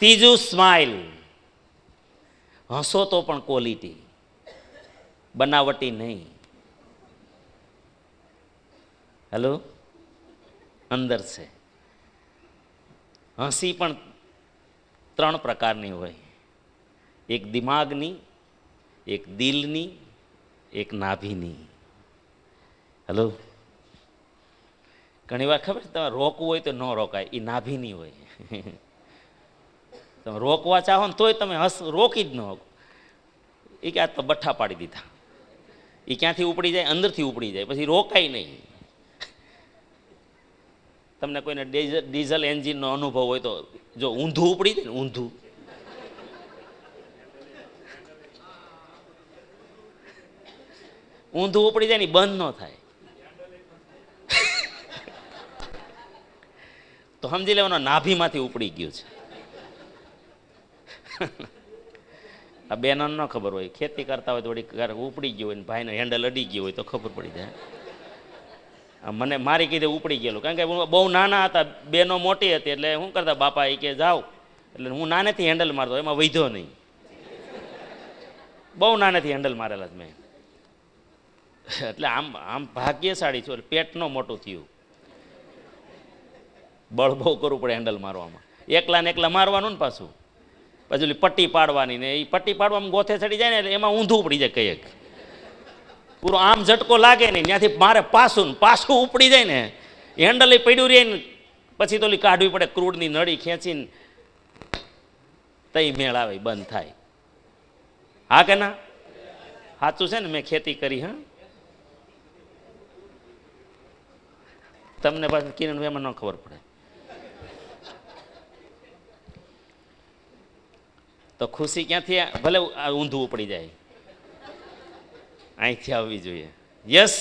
ત્રીજું સ્માઇલ હસો તો પણ ક્વોલિટી બનાવટી નહીં. હેલો અંદર છે. હસી પણ ત્રણ પ્રકારની હોય. એક દિમાગની, એક દિલની, એક નાભીની. હેલો ઘણી વાર ખબર છે, તમારે રોકવું હોય તો ન રોકાય એ નાભીની હોય. તમે રોકવા ચાહો ને તોય તમે હસ, રોકી જ ન શકો. એ કે આ તો બઠ્ઠા પાડી દીધા. એ ક્યાંથી ઉપડી જાય? અંદરથી ઉપડી જાય. પછી રોકાય નહીં. તમને કોઈને ડીઝલ એન્જિનનો અનુભવ હોય તો જો ઊંધું ઉપડી જાય ને ઊંધું. ઊંધું ઉપડી જાય ને બંધ ન થાય. તો સમજી લેવાનો, નાભીમાંથી ઉપડી ગયું છે. આ બેનો ન ખબર હોય. ખેતી કરતા હોય તો વળી ઉપડી ગયું હોય ને ભાઈનો હેન્ડલ અડી ગયું હોય તો ખબર પડી જાય. મને મારી કીધે ઉપડી ગયેલું. કારણ કે હું બહુ નાના હતા, બેનો મોટી હતી એટલે શું કરતા બાપા એ કે જાઓ. એટલે હું નાનેથી હેન્ડલ મારતો એમાં વૈધો નહીં. બહુ નાનેથી હેન્ડલ મારેલા જ મેં. એટલે આમ આમ ભાગ્યશાળી છું, એટલે પેટ ન મોટું થયું. બળ બહુ કરવું પડે હેન્ડલ મારવામાં. એકલા ને એકલા મારવાનું ને પાછું. પછી પટ્ટી પાડવાની ને એ પટ્ટી પાડવામાં ગોથે ચડી જાય ને એમાં ઊંધું ઉપડી જાય કંઈક પૂરો આમ ઝટકો લાગે નહીં, ત્યાંથી મારે પાછું ને પાછું ઉપડી જાય ને હેન્ડલ પડ્યું રહે ને, પછી તો કાઢવી પડે ક્રૂડની નળી ખેંચીને તઈ મેળ આવે બંધ થાય. હા કે ના? સાચું છે ને મેં ખેતી કરી, હા? તમને પાછું કિરણ એમાં ન ખબર પડે. તો ખુશી ક્યાંથી ભલે ઊંધું ઉપડી જાય. અહીંથી આવવી જોઈએ. યસ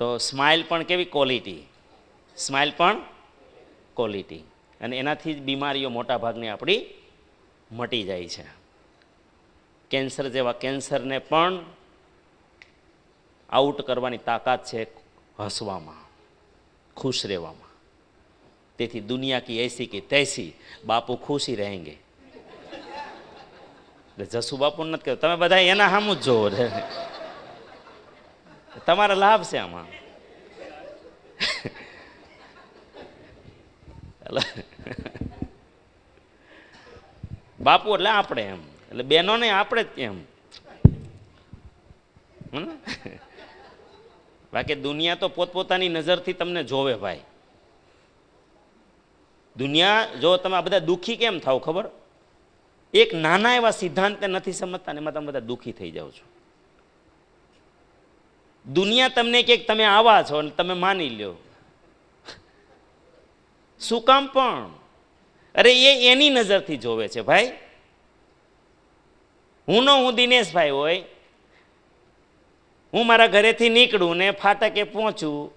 તો સ્માઇલ પણ કેવી ક્વોલિટી સ્માઇલ પણ ક્વોલિટી અને એનાથી જ બીમારીઓ મોટા ભાગની આપણી મટી જાય છે. કેન્સર જેવા કેન્સરને પણ આઉટ કરવાની તાકાત છે હસવામાં, ખુશ રહેવામાં. તેથી દુનિયા કી એસી કે તૈસી બાપુ ખુશી રહેંગે. એટલે જસુ બાપુ નથી કહ્યું તમે બધા એના સામું જ જોવો છે. તમારા લાભ છે આમાં. બાપુ એટલે આપણે એમ. એટલે બહેનોને આપણે જ એમ? બાકી દુનિયા તો પોતપોતાની નજરથી તમને જોવે ભાઈ. દુનિયા, જો તમે આ બધા દુઃખી કેમ થાવ ખબર? એક નાના એવા સિદ્ધાંતને નથી સમજતા ને એમાં તમે બધા દુઃખી થઈ જાઓ છો. દુનિયા તમને કે તમે આવા છો અને તમે માની લ્યો. શું કામ પણ? અરે એ એની નજરથી જોવે છે ભાઈ. હું નો હું દિનેશભાઈ હોય, હું મારા ઘરેથી નીકળું ને ફાટકે પહોંચું.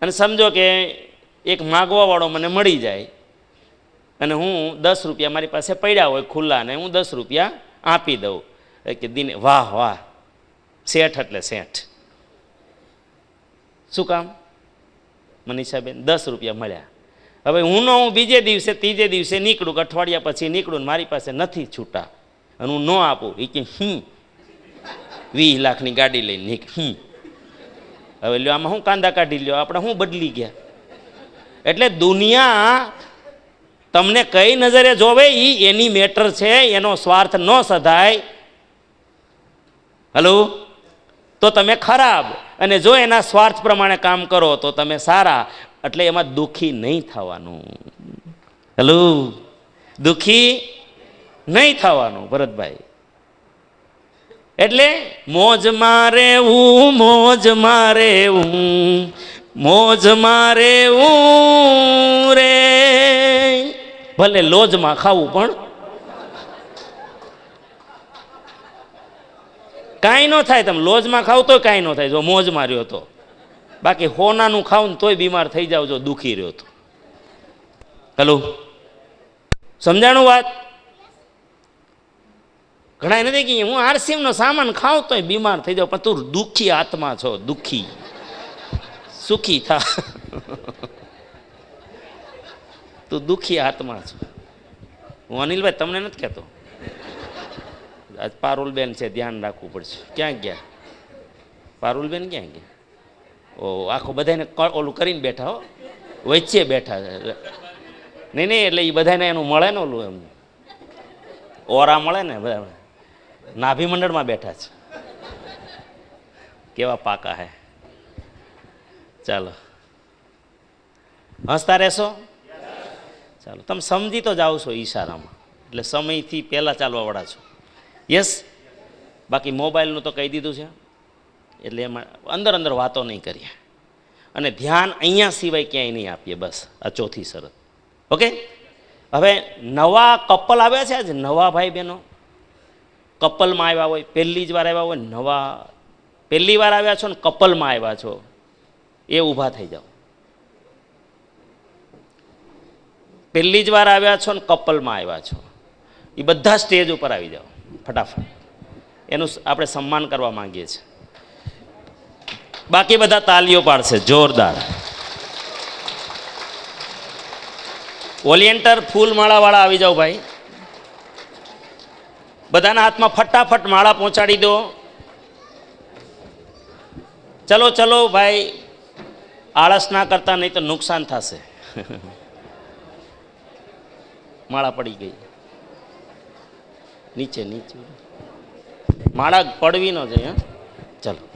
અને સમજો કે એક માગવાવાળો મને મળી જાય. અને હું દસ રૂપિયા મારી પાસે પડ્યા હોય ખુલ્લા ને હું દસ રૂપિયા આપી દઉં. કે દિને, વાહ વાહ, શેઠ એટલે શેઠ. શું કામ? મનીષાબેન, દસ રૂપિયા મળ્યા. હવે હું ન હું બીજે દિવસે, ત્રીજે દિવસે નીકળું કે અઠવાડિયા પછી નીકળું મારી પાસે નથી છૂટા. અને હું ન આપું એ કે, હમ, વીસ લાખની ગાડી લઈને નીક, હમ. હવે લ્યો, આમાં હું કાંદા કાઢી લ્યો, આપણે હું બદલી ગયા. એટલે દુનિયા તમને કઈ નજરે જોવે એ એની મેટર છે, એનો સ્વાર્થ ન સધાય. હલો? તો તમે ખરાબ. અને જો એના સ્વાર્થ પ્રમાણે કામ કરો, તો તમે સારા. એટલે એમાં દુઃખી નહીં થવાનું. હલો? દુઃખી નહીં થવાનું, ભરતભાઈ. એટલે મોજ મારે હું, મોજ મારે હું, મોજ મારે રે ભલે લોજમાં ખાવું પણ કાંઈ ન થાય તમે લોજમાં ખાવ તો કાંઈ ન થાય, જો મોજમાં રહ્યો તો. બાકી હોનાનું ખાવ ને તોય બીમાર થઈ જાવ, જો દુખી રહ્યો તો. હેલો? સમજાણું વાત? ઘણા નથી કે હું આરસીએમનો સામાન ખાઉં તોય બીમાર થઈ જાઉં પણ તું દુઃખી આત્મા છો, દુઃખી. સુખી થા. તું દુઃખી આત્મા છું. હું અનિલભાઈ, તમને નથી કહેતો? આજ પારુલબેન છે, ધ્યાન રાખવું પડશે. ક્યાં ગયા? પારુલબેન ક્યાં ગયા? ઓ, આખો બધાને ઓલું કરીને બેઠા હો. વચ્ચે બેઠા નહીં નહીં, એટલે એ બધાને એનું મળે ને ઓલું એમ. ઓરા મળે ને બધા. નાભી મંડળમાં બેઠા છે. કેવા પાકા હે. ચાલો. હસતા રહેશો? ચાલો. તમે સમજી તો જાઓ છો ઈશારામાં. એટલે સમયથી પહેલાં ચાલવાવાળા છો. યસ બાકી મોબાઈલનું તો કહી દીધું છે. એટલે એમાં અંદર અંદર વાતો નહીં કરીએ. અને ધ્યાન અહીંયા સિવાય ક્યાંય નહીં આપીએ બસ, આ ચોથી શરત. ઓકે હવે નવા કપલ આવ્યા છે આજે, નવા ભાઈ બહેનો. કપલમાં આવ્યા હોય, પહેલી જ વાર આવ્યા હોય, નવા. પહેલી વાર આવ્યા છો ને કપલમાં આવ્યા છો. એ ઊભા થઈ જાઓ. પહેલી જ વાર આવ્યા છો ને કપલમાં આવ્યા છો. એ બધા સ્ટેજ ઉપર આવી જાઓ, ફટાફટ. એનું આપણે સન્માન કરવા માંગીએ છીએ. બાકી બધા તાલીઓ પાડશે, જોરદાર. ઓલિયન્ટર ફૂલ માળાવાળા આવી જાઓ ભાઈ. બધાના હાથમાં ફટાફટ માળા પહોંચાડી દો. ચલો ચલો ભાઈ, આળસ ના કરતા નહીં તો નુકસાન થશે. માળા પડી ગઈ. નીચે નીચે. માળા પડવી ન જાય ચાલો.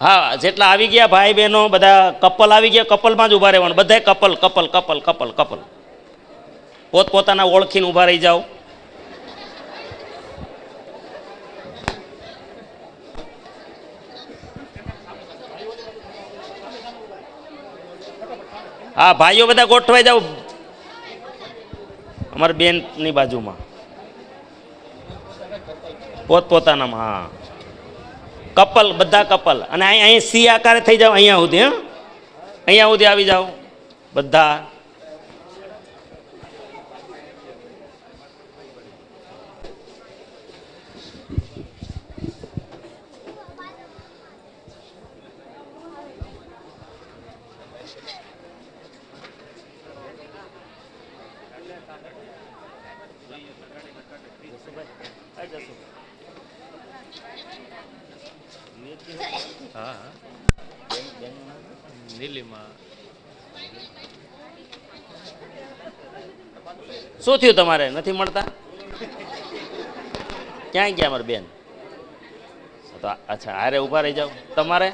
હા, જેટલા આવી ગયા ભાઈ બહેનો, બધા કપલ આવી ગયા, કપલમાં જ ઊભા રહેવાનું. બધાય couple couple couple couple couple. પોતપોતાના ઓળખીને ઊભા રહી જાઓ. હા, ભાઈઓ બધા ગોઠવાઈ જાઓ. અમારી બેનની બાજુમાં. પોતપોતાનામાં, હા. કપલ, બધા કપલ. અને અહીં સી આકારે થઈ જાઓ અહીંયા સુધી, હા? અહીંયા સુધી આવી જાઓ. બધા. નીલિમા શું થયું તમારે? નથી મળતા? ક્યાંય ગયા અમારી બેન? અચ્છા, હારે ઊભા રહી જાઓ. તમારે?